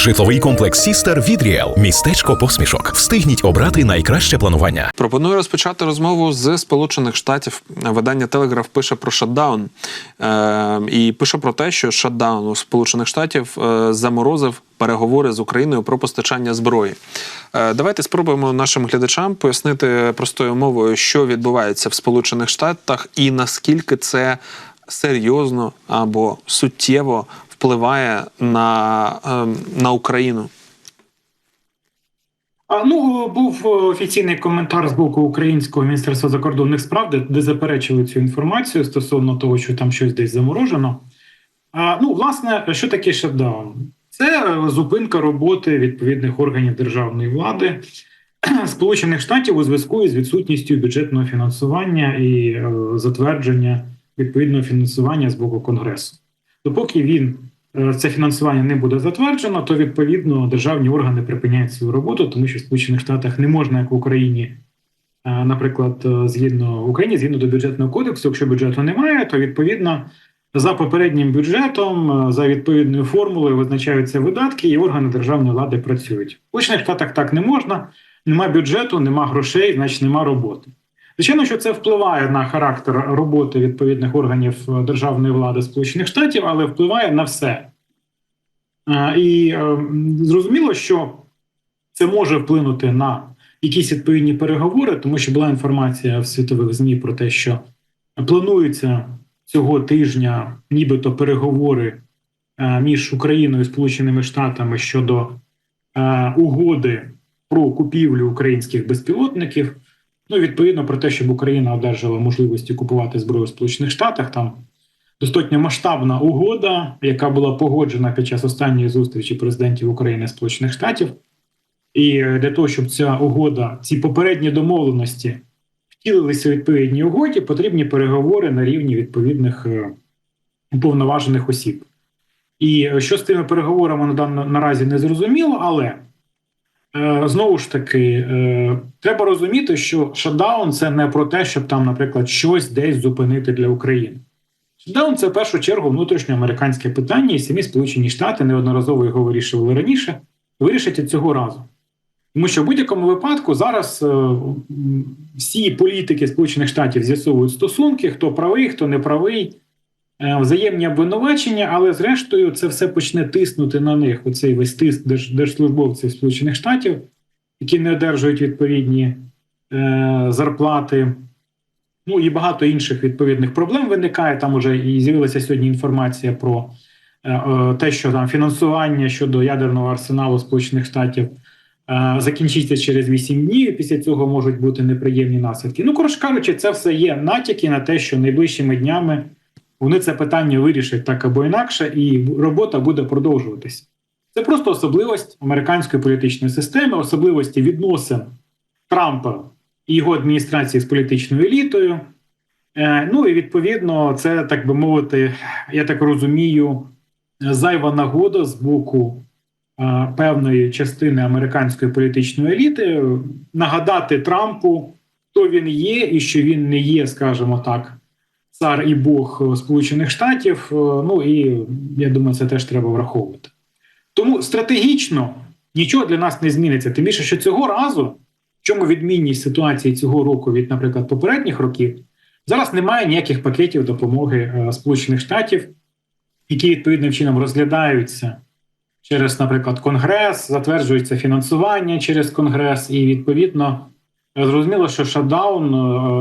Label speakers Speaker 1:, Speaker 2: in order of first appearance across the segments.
Speaker 1: Житловий комплекс Сістер від Ріел. Містечко посмішок. Встигніть обрати найкраще планування.
Speaker 2: Пропоную розпочати розмову з Сполучених Штатів. Видання Телеграф пише про шатдаун е, і пише про те, що шатдаун у Сполучених Штатів е, заморозив переговори з Україною про постачання зброї. Е, давайте спробуємо нашим глядачам пояснити простою мовою, що відбувається в Сполучених Штатах і наскільки це серйозно або суттєво впливає на, е, на Україну.
Speaker 3: А, ну, був е, офіційний коментар з боку Українського міністерства закордонних справ, де, де заперечили цю інформацію стосовно того, що там щось десь заморожено. А, ну, власне, що таке шатдаун? Це е, зупинка роботи відповідних органів державної влади Сполучених Штатів у зв'язку із відсутністю бюджетного фінансування і е, затвердження відповідного фінансування з боку Конгресу. Допоки він це фінансування не буде затверджено, то відповідно державні органи припиняють свою роботу, тому що в Сполучених Штатах не можна, як в Україні, е, наприклад, е, згідно Україні, згідно до бюджетного кодексу, якщо бюджету немає, то відповідно за попереднім бюджетом, е, за відповідною формулою визначаються видатки, і органи державної влади працюють. В Сполучених Штатах так не можна. Нема бюджету, нема грошей, значить нема роботи. Звичайно, що це впливає на характер роботи відповідних органів е, державної влади Сполучених Штатів, але впливає на все. Е, І е, зрозуміло, що це може вплинути на якісь відповідні переговори, тому що була інформація в світових ЗМІ про те, що плануються цього тижня, нібито переговори між Україною і Сполученими Штатами щодо угоди про купівлю українських безпілотників. Ну, відповідно про те, щоб Україна одержала можливості купувати зброю в Сполучених Штатах. Там достатньо масштабна угода, яка була погоджена під час останньої зустрічі президентів України і Сполучених Штатів. І для того, щоб ця угода, ці попередні домовленості втілилися у відповідній угоді, потрібні переговори на рівні відповідних е, уповноважених осіб. І е, що з тими переговорами на наразі не зрозуміло, але Знову ж таки, е, треба розуміти, що шатдаун це не про те, щоб там, наприклад, щось десь зупинити для України. Шатдаун це в першу чергу внутрішньоамериканське питання, і самі Сполучені Штати неодноразово його вирішували раніше, вирішать і цього разу. Тому що в будь-якому випадку зараз е, всі політики Сполучених Штатів з'ясовують стосунки, хто правий, хто не правий, е, взаємні обвинувачення, але зрештою це все почне тиснути на них. Оцей весь тиск держслужбовців Сполучених Штатів, які не одержують відповідні е, зарплати. Ну і багато інших відповідних проблем виникає. Там уже і з'явилася сьогодні інформація про е, е, те, що там фінансування щодо ядерного арсеналу Сполучених Штатів е, закінчиться через 8 днів. Після цього можуть бути неприємні наслідки. Ну, коротше кажучи, це все є натяки на те, що найближчими днями вони це питання вирішать так або інакше, і робота буде продовжуватися. Це просто особливість американської політичної системи, особливості відносин Трампа і його адміністрації з політичною елітою. Е, Ну і відповідно, це так би мовити, я так розумію, зайва нагода з боку е, певної частини американської політичної еліти нагадати Трампу, хто він є, і що він не є, скажімо так, цар і Бог е, Сполучених Штатів. Е, Ну і я думаю, це теж треба враховувати. Тому стратегічно нічого для нас не зміниться. Тим більше, що цього разу, в чому відмінність ситуації цього року від, наприклад, попередніх років, зараз немає ніяких пакетів допомоги е, Сполучених Штатів, які відповідним чином розглядаються через, наприклад, Конгрес, затверджується фінансування через Конгрес, і відповідно зрозуміло, що шатдаун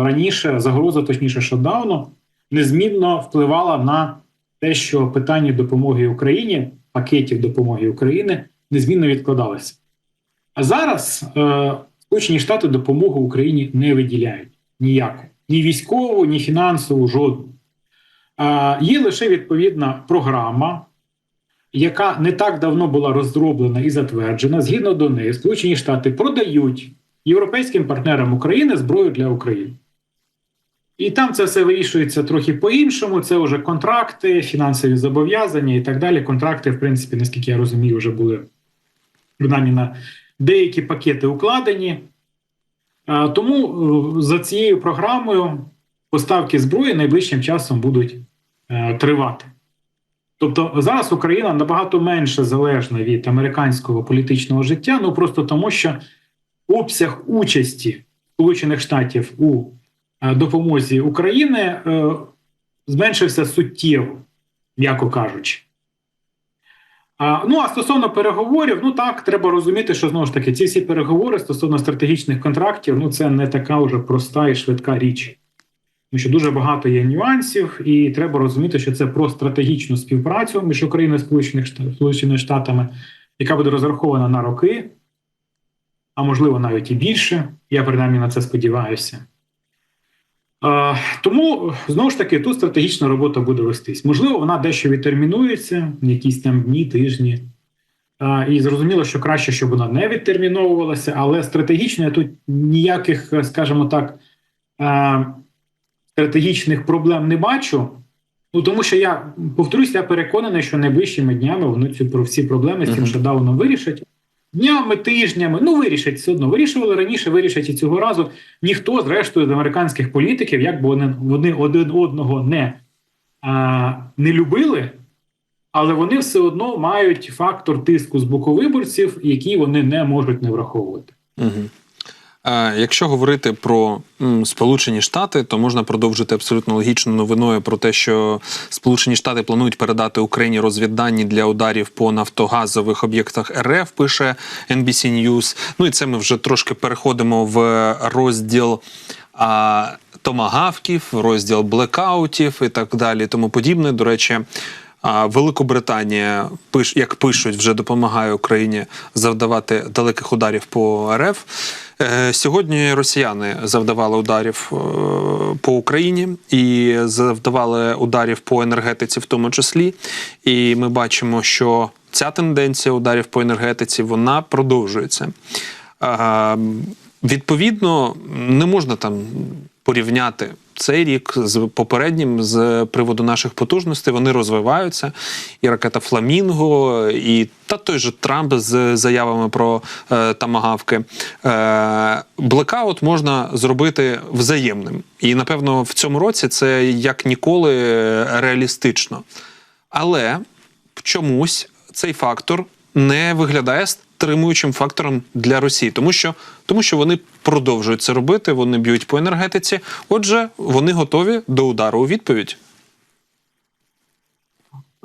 Speaker 3: раніше, загроза точніше шатдауну, незмінно впливала на те, що питання допомоги Україні, пакетів допомоги України незмінно відкладалося. А зараз е, Сполучені Штати допомогу Україні не виділяють ніяку, ні військову, ні фінансову, жодну. Е, є лише відповідна програма, яка не так давно була розроблена і затверджена. Згідно до неї, Сполучені Штати продають європейським партнерам України зброю для України. І там це все вирішується трохи по-іншому. Це вже контракти, фінансові зобов'язання і так далі. Контракти, в принципі, наскільки я розумію, вже були принаймні на деякі пакети укладені. Тому е, за цією програмою поставки зброї найближчим часом будуть е, тривати. Тобто зараз Україна набагато менше залежна від американського політичного життя, ну просто тому, що обсяг участі Сполучених Штатів у допомозі України е, зменшився суттєво, м'яко кажучи. Ну а стосовно переговорів, ну так треба розуміти, що знову ж таки ці всі переговори стосовно стратегічних контрактів, ну це не така вже проста і швидка річ. Тому що дуже багато є нюансів, і треба розуміти, що це про стратегічну співпрацю між Україною і Сполученими Штатами, яка буде розрахована на роки, а можливо навіть і більше. Я принаймні на це сподіваюся. Тому знову ж таки тут стратегічна робота буде вестись. Можливо, вона дещо відтермінується, якісь там дні, тижні. І зрозуміло, що краще, щоб вона не відтерміновувалася, але стратегічно я тут ніяких, скажімо так, стратегічних проблем не бачу. Ну тому що я повторюсь, я переконаний, що найближчими днями вони цю про всі проблеми з цим
Speaker 2: Мгм.
Speaker 3: шатдауном вирішать. Днями, тижнями, ну вирішать все одно. Вирішували раніше, вирішать і цього разу. Ніхто, зрештою, з американських політиків, як би вони, один одного не, а, не любили, але вони все одно мають фактор тиску з боку виборців, який вони не можуть не враховувати.
Speaker 2: Угу. Якщо говорити про Сполучені Штати, то можна продовжити абсолютно логічною новиною про те, що Сполучені Штати планують передати Україні розвіддані для ударів по нафтогазових об'єктах РФ. Пише NBC News. Ну і це ми вже трошки переходимо в розділ. А, Томагавків, розділ блекаутів і так далі, тому подібне. До речі, Великобританія пиш, як пишуть, вже допомагає Україні завдавати далеких ударів по РФ. Е, Сьогодні росіяни завдавали ударів е, по Україні і завдавали ударів по енергетиці, в тому числі. І ми бачимо, що ця тенденція ударів по енергетиці вона продовжується. Е, Відповідно, не можна там порівняти цей рік з попереднім з приводу наших потужностей. Вони розвиваються. І ракета Фламінго, і та той же Трамп з заявами про е, тамагавки. Е, блекаут можна зробити взаємним. І напевно в цьому році це як ніколи реалістично. Але чомусь цей фактор не виглядає стримуючим фактором для Росії, тому що, тому що вони продовжують це робити, вони б'ють по енергетиці. Отже, вони готові до удару у відповідь.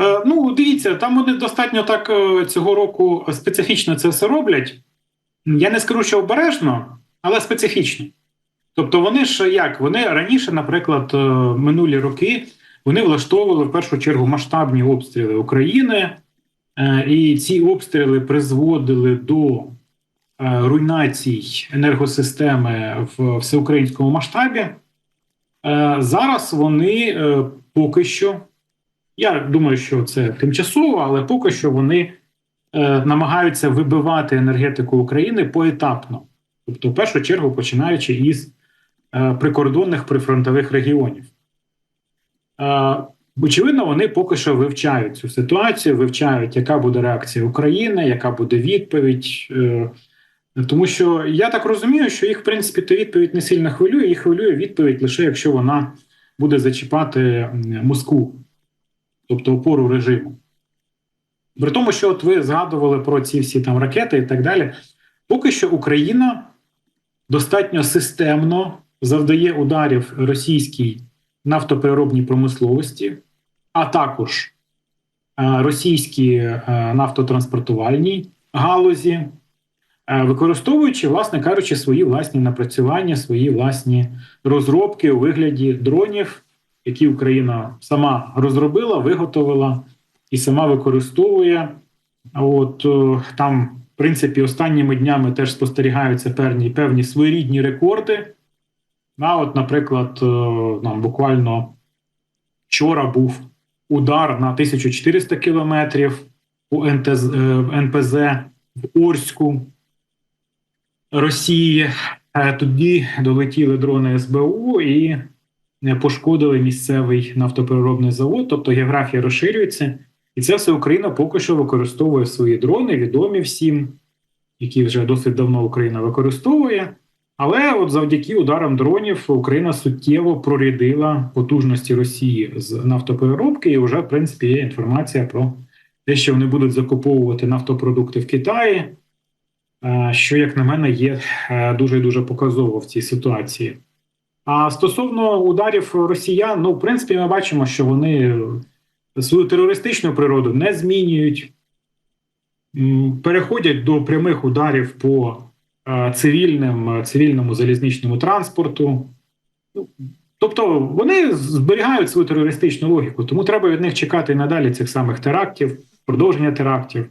Speaker 3: Е, ну, дивіться, там вони достатньо так е, цього року специфічно це все роблять. Я не скажу, що обережно, але специфічно. Тобто, вони ж як? Вони раніше, наприклад, е, минулі роки вони влаштовували в першу чергу масштабні обстріли України, і ці обстріли призводили до е, руйнацій енергосистеми в всеукраїнському масштабі. Е, Зараз вони е, поки що. Я думаю, що це тимчасово, але поки що вони е, намагаються вибивати енергетику України поетапно. Тобто, в першу чергу, починаючи із е, прикордонних прифронтових регіонів. Очевидно, вони поки що вивчають цю ситуацію, вивчають, яка буде реакція України, яка буде відповідь. Е, тому що я так розумію, що їх, в принципі, то відповідь не сильно хвилює, їх хвилює відповідь лише якщо вона буде зачіпати Москву тобто опору режиму. При тому, що от ви згадували про ці всі там ракети і так далі, поки що Україна достатньо системно завдає ударів російській нафтопереробній промисловості, а також е, російській е, нафтотранспортувальній галузі, е, використовуючи, власне кажучи, свої власні напрацювання, свої власні розробки у вигляді дронів які Україна сама розробила, виготовила і сама використовує. От там, в принципі, останніми днями теж спостерігаються певні певні своєрідні рекорди. А от, наприклад, е, нам буквально вчора був удар на 1400 кілометрів у НТЗ, е, НПЗ в Орську Росії. Е, Тоді долетіли дрони СБУ і пошкодили місцевий нафтопереробний завод, тобто географія розширюється, і це все Україна поки що використовує свої дрони, відомі всім, які вже досить давно Україна використовує. Але от завдяки ударам дронів Україна суттєво прорядила потужності Росії з нафтопереробки, і вже в принципі є інформація про те, що вони будуть закуповувати нафтопродукти в Китаї, е, що, як на мене, є е, дуже дуже показово в цій ситуації. А стосовно ударів росіян, ну в принципі, ми бачимо, що вони свою терористичну природу не змінюють, переходять до прямих ударів по цивільним, е, цивільному залізничному транспорту. Ну, Тобто вони зберігають свою терористичну логіку, тому треба від них чекати і надалі цих самих терактів, продовження терактів.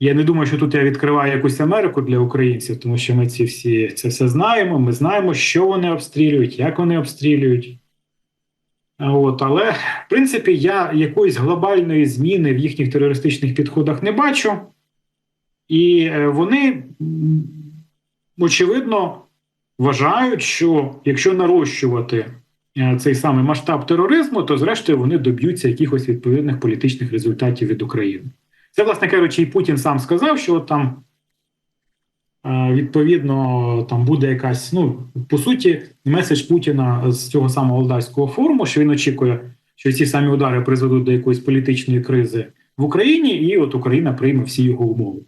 Speaker 3: Я не думаю, що тут я відкриваю якусь Америку для українців, тому що ми ці всі це все знаємо. Ми знаємо, що вони обстрілюють, як вони обстрілюють. От, але в принципі я якоїсь глобальної зміни в їхніх терористичних підходах не бачу. І е, вони, очевидно, вважають, що якщо нарощувати е, цей самий масштаб тероризму, то зрештою вони доб'ються якихось відповідних політичних результатів від України. Це, власне кажучи, і Путін сам сказав, що от там е, відповідно там буде якась, ну по суті, меседж Путіна з цього самого Алдайського форуму, що він очікує, що ці самі удари призведуть до якоїсь політичної кризи в Україні, і от Україна прийме всі його умови.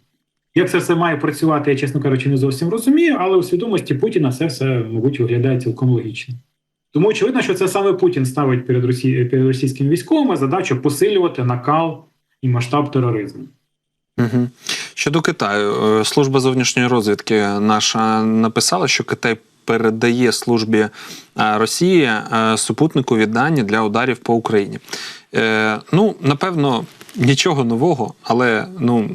Speaker 3: Як це все має працювати, я, чесно кажучи, не зовсім розумію, але у свідомості Путіна це все, мабуть, виглядає цілком логічно. Тому очевидно, що це саме Путін ставить перед, Росі... перед російськими військовими задачу посилювати накал і масштаб тероризму.
Speaker 2: Угу. Щодо Китаю, е, служба зовнішньої розвідки наша написала, що Китай передає службі е, Росії е, супутникові дані для ударів по Україні. Ну, напевно, нічого нового, але ну.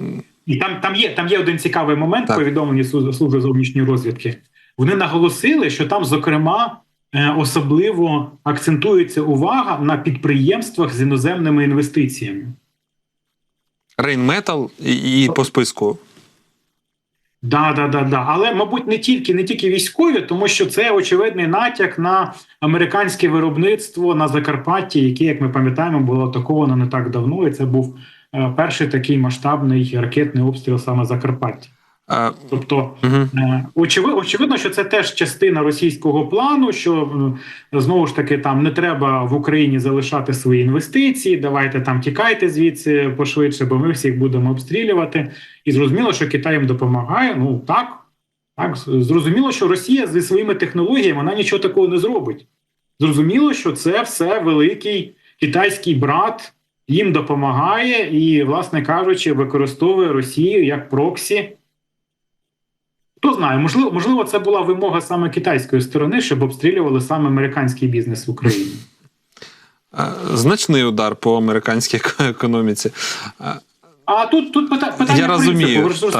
Speaker 3: І там, там, є, там є один цікавий момент
Speaker 2: Так.
Speaker 3: повідомлені служби зовнішньої розвідки. Вони наголосили, що там, зокрема, е, особливо акцентується увага на підприємствах з іноземними інвестиціями.
Speaker 2: Рейнметал і, по списку.
Speaker 3: Да, да, да, да. Але, мабуть, не тільки не тільки військові, тому що це очевидний натяк на американське виробництво на Закарпатті, яке, як ми пам'ятаємо, було атаковано не так давно. І це був перший такий масштабний ракетний обстріл саме Закарпаття.
Speaker 2: Е,
Speaker 3: Тобто,
Speaker 2: угу.
Speaker 3: Е, Очевидно, очевидно, що це теж частина російського плану. Що е, знову ж таки там не треба в Україні залишати свої інвестиції. Давайте там тікайте звідси пошвидше, бо ми всіх будемо обстрілювати. І зрозуміло, що Китай їм допомагає. Ну так, так зрозуміло, що Росія зі своїми технологіями вона нічого такого не зробить. Зрозуміло, що це все великий китайський брат їм допомагає і, власне кажучи, використовує Росію як проксі. Хто знає, можливо, можливо, це була вимога саме китайської сторони, щоб обстрілювали саме американський бізнес в Україні.
Speaker 2: Значний удар по американській економіці.
Speaker 3: А тут тут пита- питання
Speaker 2: Я розумію,
Speaker 3: принципу.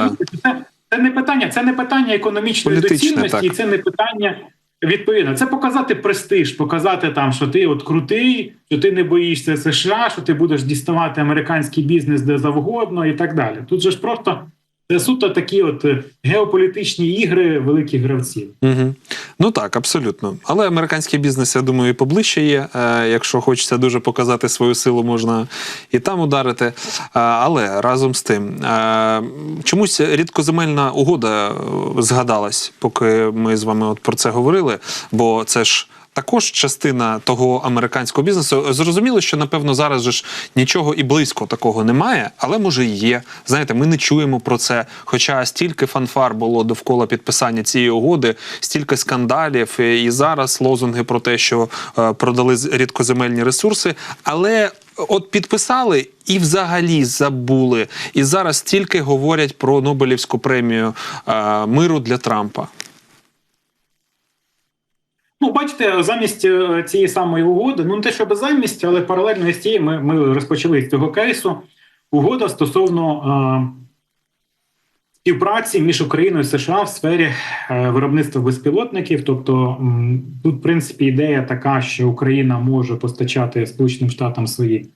Speaker 3: Це, це не питання, це не питання економічної
Speaker 2: Політичне,
Speaker 3: доцільності,
Speaker 2: так.
Speaker 3: це не питання відповідно. Це показати престиж, показати там, що ти от крутий, що ти не боїшся США, що ти будеш діставати американський бізнес де завгодно і так далі. Тут же ж просто це суто такі от е, геополітичні ігри великих гравців.
Speaker 2: Угу. Ну так, абсолютно. Але американський бізнес, я думаю, і поближче є. Е, якщо хочеться дуже показати свою силу, можна і там ударити. Е, але разом з тим, чомусь рідкоземельна угода згадалась, поки ми з вами от про це говорили, бо це ж. Також частина того американського бізнесу. Зрозуміло, що напевно зараз же ж нічого і близько такого немає, але може і є. Знаєте, ми не чуємо про це. Хоча стільки фанфар було довкола підписання цієї угоди, стільки скандалів, і і зараз лозунги про те, що е, продали рідкоземельні ресурси, але. От підписали і взагалі забули. І зараз тільки говорять про Нобелівську премію е, миру для Трампа.
Speaker 3: Ну, бачите, замість е, цієї самої угоди, ну не те, щоб замість, але паралельно з тією ми, ми розпочали з цього кейсу угода стосовно е, співпраці між Україною і США в сфері е, виробництва безпілотників. Тобто м, тут, в принципі, ідея така, що Україна може постачати Сполученим Штатам свої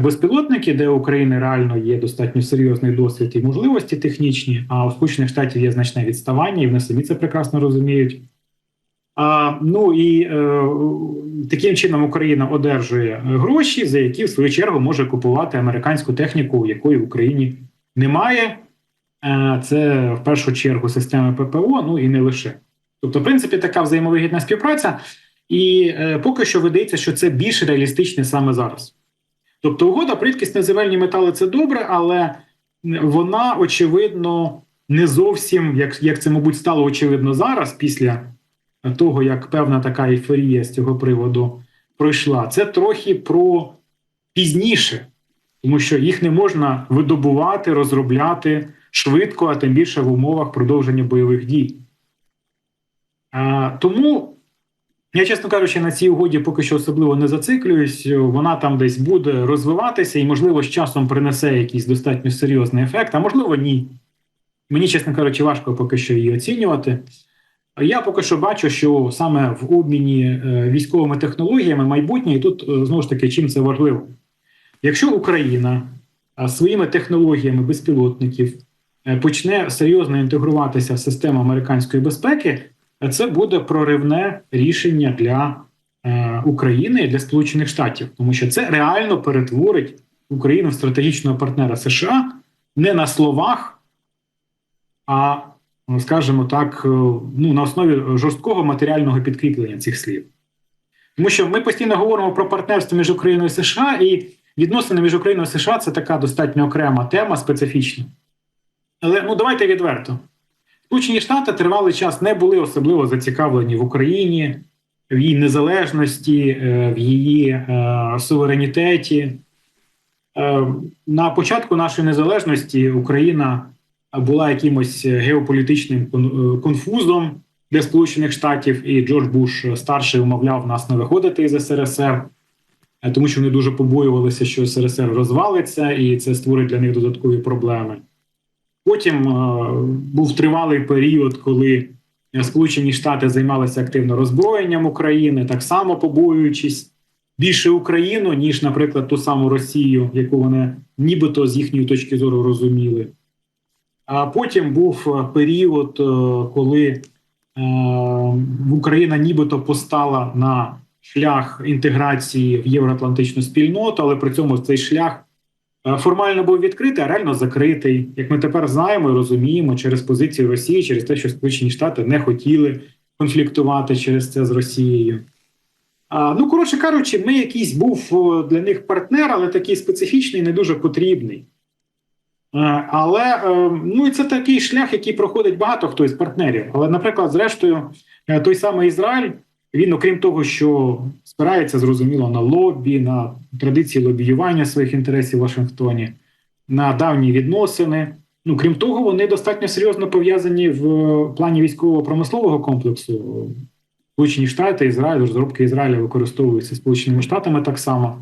Speaker 3: безпілотники, де у України реально є достатньо серйозний досвід і можливості технічні, а у Сполучених Штатів є значне відставання, і вони самі це прекрасно розуміють. А, ну і е, таким чином Україна одержує е, гроші, за які в свою чергу може купувати американську техніку, якої в Україні немає. Е, це в першу чергу системи ППО, ну і не лише. Тобто, в принципі, така взаємовигідна співпраця, і е, поки що видається, що це більш реалістичне саме зараз. Тобто, угода про рідкісні земельні метали це добре, але вона, очевидно, не зовсім, як, як це, мабуть, стало очевидно зараз, після того, як певна така ейфорія з цього приводу пройшла. Це трохи про пізніше, тому що їх не можна видобувати, розробляти швидко, а тим більше в умовах продовження бойових дій. А, тому я, чесно кажучи, на цій угоді поки що особливо не зациклююсь. Вона там десь буде розвиватися і, можливо, з часом принесе якийсь достатньо серйозний ефект, а можливо, ні. Мені, чесно кажучи, важко поки що її оцінювати. Я поки що бачу, що саме в обміні е, військовими технологіями майбутнє, і тут е, знову ж таки, чим це важливо. Якщо Україна своїми технологіями безпілотників е, почне серйозно інтегруватися в систему американської безпеки, е, це буде проривне рішення для е, України і для Сполучених Штатів, тому що це реально перетворить Україну в стратегічного партнера США не на словах, а скажімо так, е, ну на основі жорсткого матеріального підкріплення цих слів. Тому що ми постійно говоримо про партнерство між Україною і США, і відносини між Україною і США це така достатньо окрема тема, специфічна. Але ну давайте відверто. Сполучені Штати тривалий час не були особливо зацікавлені в Україні, в її незалежності, е, в її е, суверенітеті. Е, На початку нашої незалежності Україна була якимось геополітичним кон- е, конфузом для Сполучених Штатів, і Джордж Буш старший умовляв нас не виходити із СРСР, е, тому що вони дуже побоювалися, що СРСР розвалиться, і це створить для них додаткові проблеми. Потім е, був тривалий період, коли е, Сполучені Штати займалися активно роззброєнням України, так само побоюючись більше Україну, ніж, наприклад, ту саму Росію, яку вони нібито з їхньої точки зору розуміли. А потім був е, період, е, коли е, Україна нібито постала на шлях інтеграції в євроатлантичну спільноту, але при цьому цей шлях формально був відкритий, а реально закритий. Як ми тепер знаємо і розуміємо, через позицію Росії, через те, що Сполучені Штати не хотіли конфліктувати через це з Росією. Ну, коротше кажучи, ми якийсь був для них партнер, але такий специфічний, не дуже потрібний. Е, Але е, ну це такий шлях, який проходить багато хто із партнерів. Але, наприклад, зрештою, е, той самий Ізраїль, він, окрім того, що спирається зрозуміло на лобі, на традиції лобіювання своїх інтересів в Вашингтоні, на давні відносини. Ну, крім того, вони достатньо серйозно пов'язані в плані військово-промислового комплексу. Сполучені Штати, Ізраїль, розробки Ізраїля використовуються Сполученими Штатами так само.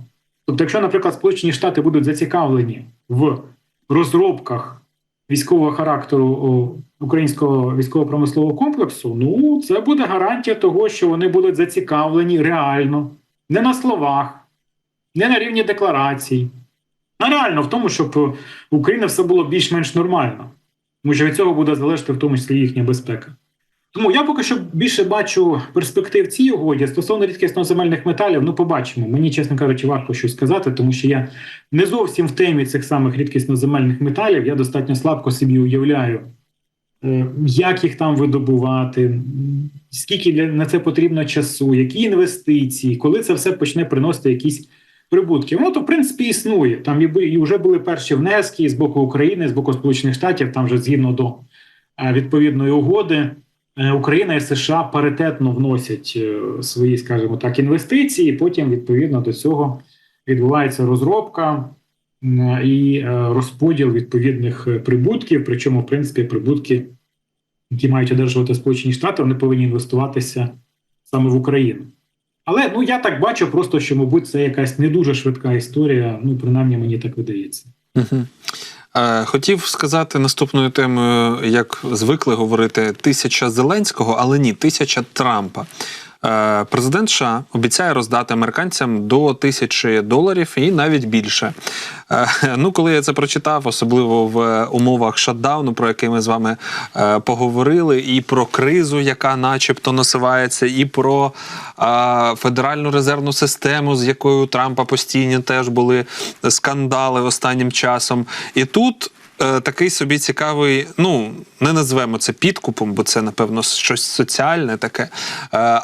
Speaker 3: Тобто, якщо, наприклад, Сполучені Штати будуть зацікавлені в розробках військового характеру українського військово-промислового комплексу, ну це буде гарантія того, що вони будуть зацікавлені реально, не на словах, не на рівні декларацій, а реально в тому, щоб в Україні все було більш-менш нормально, тому що від цього буде залежати в тому числі їхня безпека. Тому я поки що більше бачу перспектив цій угоді стосовно рідкісно земельних металів. Ну, побачимо. Мені, чесно кажучи, важко щось сказати, тому що я не зовсім в темі цих самих рідкісно земельних металів. Я достатньо слабко собі уявляю, е, як їх там видобувати, скільки для на це потрібно часу, які інвестиції, коли це все почне приносити якісь прибутки. Воно то в принципі існує. Там і вже були перші внески з боку України, з боку Сполучених Штатів, там вже згідно до е, відповідної угоди. Е, Україна і США паритетно вносять е, свої, скажімо так, інвестиції. Потім відповідно до цього відбувається розробка і е, розподіл відповідних прибутків. Причому, в принципі, прибутки, які мають одержувати Сполучені Штати, вони повинні інвестуватися саме в Україну. Але ну я так бачу, просто що, мабуть, це якась не дуже швидка історія. Ну, принаймні, мені так видається.
Speaker 2: Угу. Хотів сказати наступною темою, як звикли говорити, тисяча Зеленського, але ні, тисяча Трампа. Е, Президент США обіцяє роздати американцям до тисячі доларів і навіть більше. Е, Ну, коли я це прочитав, особливо в умовах шатдауну, про який ми з вами е, поговорили, і про кризу, яка начебто насувається, і про федеральну резервну систему, з якою у Трампа постійні теж були скандали останнім часом. І тут такий собі цікавий. Ну не назвемо це підкупом, бо це напевно щось соціальне таке. Е,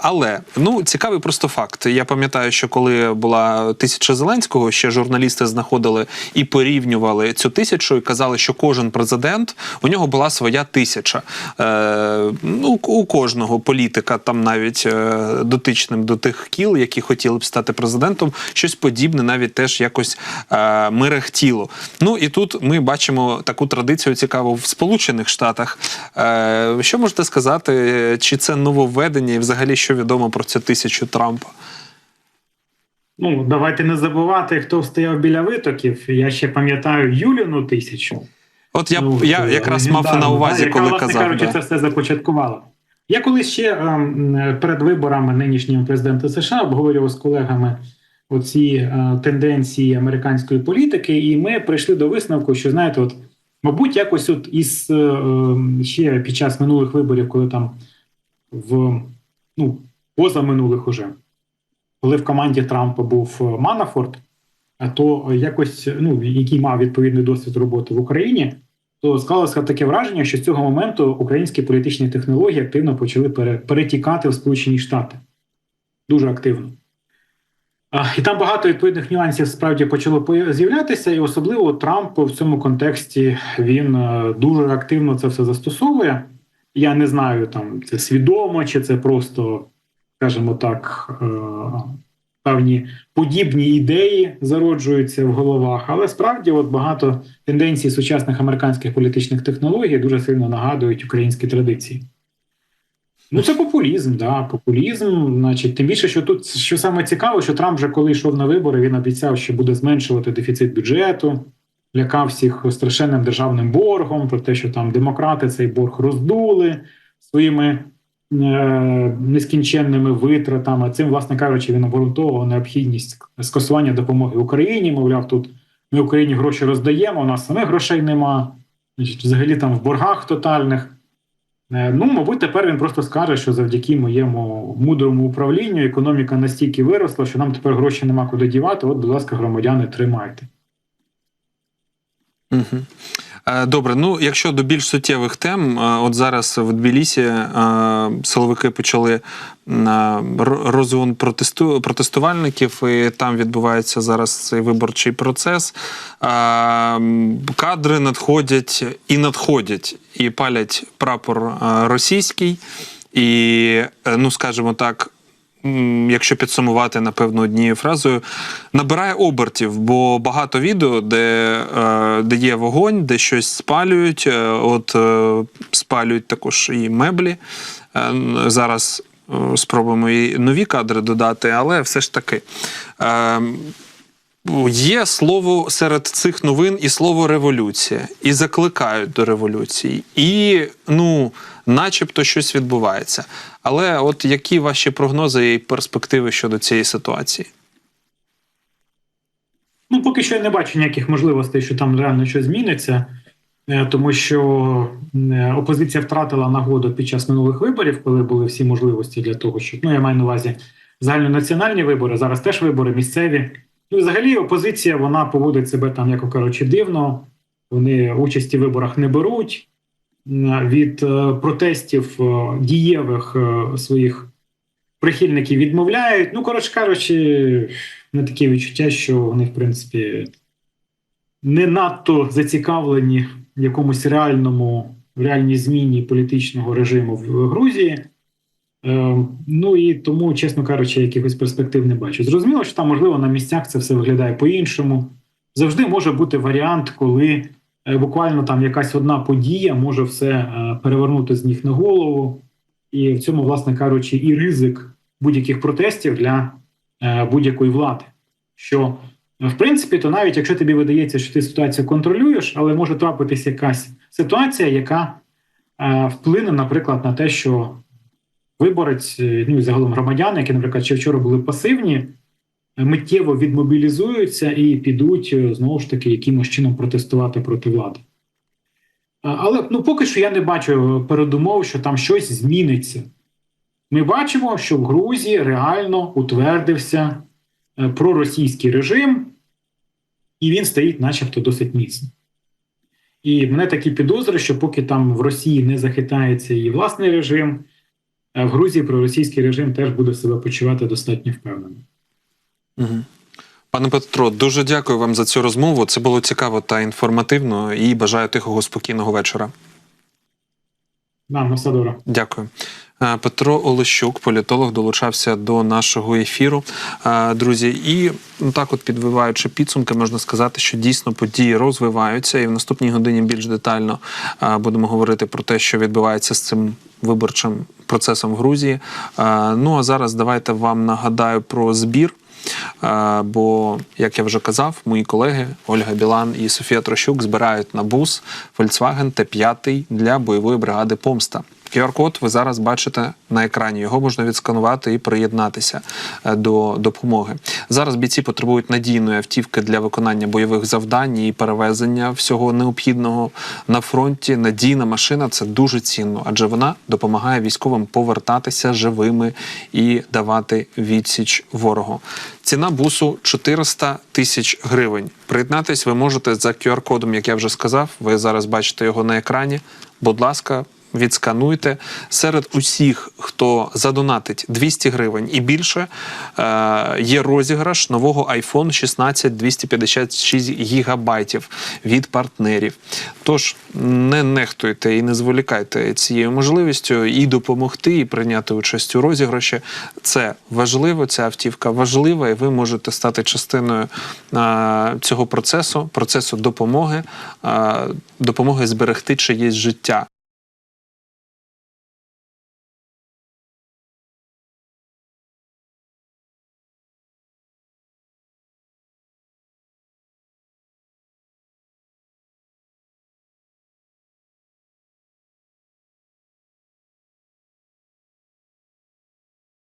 Speaker 2: але ну цікавий просто факт. Я пам'ятаю, що коли була тисяча Зеленського, ще журналісти знаходили і порівнювали цю тисячу, і казали, що кожен президент у нього була своя тисяча. Е, ну у кожного політика, там навіть е, дотичним до тих кіл, які хотіли б стати президентом, щось подібне, навіть теж якось е, мерехтіло. Ну і тут ми бачимо таку традицію цікаву в Сполучених Штатах. Е, що можете сказати, чи це нововведення, і взагалі що відомо про цю тисячу Трампа?
Speaker 3: Ну, давайте не забувати, хто стояв біля витоків. Я ще пам'ятаю Юліну тисячу.
Speaker 2: От я,
Speaker 3: Ну,
Speaker 2: я
Speaker 3: це
Speaker 2: якраз мав на увазі,
Speaker 3: яка,
Speaker 2: коли
Speaker 3: власне
Speaker 2: казав.
Speaker 3: кажучи,
Speaker 2: да.
Speaker 3: це все започаткувала. Я колись ще ем, перед виборами нинішнього президента США обговорював з колегами оці е, тенденції американської політики, і ми прийшли до висновку, що знаєте, от мабуть, якось от із е, е, ще під час минулих виборів, коли там в ну поза минулих уже, коли в команді Трампа був е, Манафорт, а то якось ну який мав відповідний досвід роботи в Україні то склалося таке враження, що з цього моменту українські політичні технології активно почали пере- перетікати в Сполучені Штати. Дуже активно. І там багато відповідних нюансів справді почало з'являтися, і особливо Трамп в цьому контексті він е, дуже активно це все застосовує. Я не знаю, там це свідомо, чи це просто, скажімо так, е, певні подібні ідеї зароджуються в головах, але справді от багато тенденцій сучасних американських політичних технологій дуже сильно нагадують українські традиції. Ну, це популізм, да, популізм. Значить, тим більше, що тут що саме цікаво, що Трамп вже коли йшов на вибори, він обіцяв, що буде зменшувати дефіцит бюджету, лякав всіх страшенним державним боргом, про те, що там демократи цей борг роздули своїми е, нескінченними витратами. Цим, власне кажучи, він обґрунтовував необхідність скасування допомоги Україні. Мовляв, тут ми Україні гроші роздаємо, у нас самих грошей нема. Значить, взагалі там в боргах тотальних. Е, Ну, мабуть, тепер він просто скаже, що завдяки моєму мудрому управлінню економіка настільки виросла, що нам тепер гроші нема куди дівати. От, будь ласка, громадяни, тримайте.
Speaker 2: Угу. Добре, ну якщо до більш суттєвих тем, е, от зараз в Тбілісі е, силовики почали е, розгон протесту, протестувальників, і там відбувається зараз цей виборчий процес. Е, Кадри надходять і надходять, і палять прапор е, російський, і, е, ну скажімо так, якщо підсумувати напевно однією фразою, набирає обертів, бо багато відео, де, е, де є вогонь, де щось спалюють. е, От е, спалюють також і меблі. Зараз спробуємо і нові кадри додати, але все ж таки. Є слово серед цих новин і слово революція, і закликають до революції, і ну, начебто щось відбувається. Але от які ваші прогнози і перспективи щодо цієї ситуації?
Speaker 3: Ну, поки що я не бачу ніяких можливостей, що там реально щось зміниться, е, тому що е, опозиція втратила нагоду під час минулих виборів, коли були всі можливості для того, щоб ну я маю на увазі загальнонаціональні вибори, зараз теж вибори місцеві. Ну, взагалі, опозиція вона поводить себе там, як коротше, дивно. Вони участі в виборах не беруть. Від е, протестів е, дієвих е, своїх прихильників відмовляють. Ну, коротше кажучи, не таке відчуття, що вони, в принципі, не надто зацікавлені в якомусь реальному, реальній зміні політичного режиму в Грузії. Е, ну і тому, чесно кажучи, якихось перспектив не бачу. Зрозуміло, що там, можливо, на місцях це все виглядає по-іншому. Завжди може бути варіант, коли е, буквально там якась одна подія може все е, перевернути з ніг на голову. І в цьому, власне кажучи, і ризик будь-яких протестів для будь-якої влади. Що, в принципі, то навіть якщо тобі видається, що ти ситуацію контролюєш, але може трапитися якась ситуація, яка вплине, наприклад, на те, що виборець, е, ну і загалом громадяни, які, наприклад, ще вчора були пасивні, е, миттєво відмобілізуються і підуть е, знову ж таки якимось чином протестувати проти влади. Але ну, поки що я не бачу передумов, що там щось зміниться. Ми бачимо, що в Грузії реально утвердився проросійський режим, і він стоїть, начебто, досить міцно. І мене такі підозри, що поки там в Росії не захитається її власний режим, а в Грузії проросійський режим теж буде себе почувати достатньо впевнено.
Speaker 2: Угу. Пане Петро, дуже дякую вам за цю розмову. Це було цікаво та інформативно. І бажаю тихого спокійного вечора.
Speaker 3: Нам на все добре.
Speaker 2: Дякую. Петро Олещук, політолог, долучався до нашого ефіру. Друзі, і ну, так, от підбиваючи підсумки, можна сказати, що дійсно події розвиваються, і в наступній годині більш детально будемо говорити про те, що відбувається з цим виборчим процесом в Грузії. Ну а зараз давайте вам нагадаю про збір. Бо, як я вже казав, мої колеги Ольга Білан і Софія Трощук збирають на бус Volkswagen Т5 для бойової бригади Помста. QR-код ви зараз бачите на екрані. Його можна відсканувати і приєднатися е, до допомоги. Зараз бійці потребують надійної автівки для виконання бойових завдань і перевезення всього необхідного на фронті. Надійна машина це дуже цінно, адже вона допомагає військовим повертатися живими і давати відсіч ворогу. Ціна бусу 400 тисяч гривень. Приєднатись ви можете за QR-кодом, як я вже сказав. Ви зараз бачите його на екрані. Будь ласка, відскануйте. Серед усіх, хто задонатить 200 гривень і більше, е, є розіграш нового iPhone 16 256 гігабайтів від партнерів. Тож не нехтуйте і не зволікайте цією можливістю і допомогти, і прийняти участь у розіграші. Це важливо, ця автівка важлива, і ви можете стати частиною е, цього процесу, процесу допомоги, е, допомоги зберегти чиєсь життя.